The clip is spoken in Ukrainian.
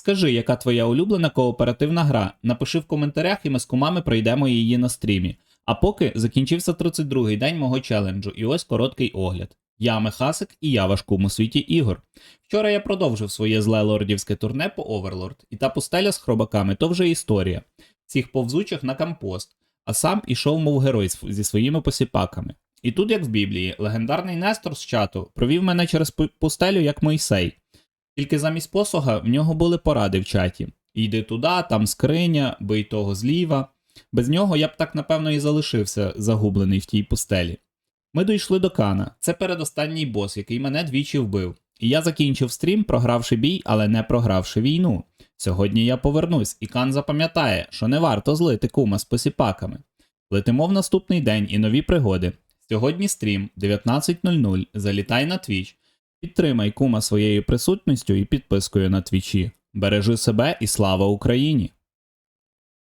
Скажи, яка твоя улюблена кооперативна гра. Напиши в коментарях, і ми з кумами пройдемо її на стрімі. А поки закінчився 32-й день мого челенджу, і ось короткий огляд. Я Мехасик і я ваш кум у світі ігор. Вчора я продовжив своє зле лордівське турне по Оверлорд, і та пустеля з хробаками то вже історія. Цих повзучих на компост, а сам ішов, мов герой зі своїми посіпаками. І тут, як в Біблії, легендарний Нестор з чату провів мене через пустелю, як Мойсей. Тільки замість посога в нього були поради в чаті: йди туди, там скриня, бий того зліва. Без нього я б так напевно і залишився загублений в тій пустелі. Ми дійшли до Кана. Це передостанній бос, який мене двічі вбив. І я закінчив стрім, програвши бій, але не програвши війну. Сьогодні я повернусь, і Кан запам'ятає, що не варто злити кума з посіпаками. Летимо в наступний день і нові пригоди. Сьогодні стрім 19.00. Залітай на Twitch. Підтримай кума своєю присутністю і підпискою на твічі. Бережи себе і слава Україні!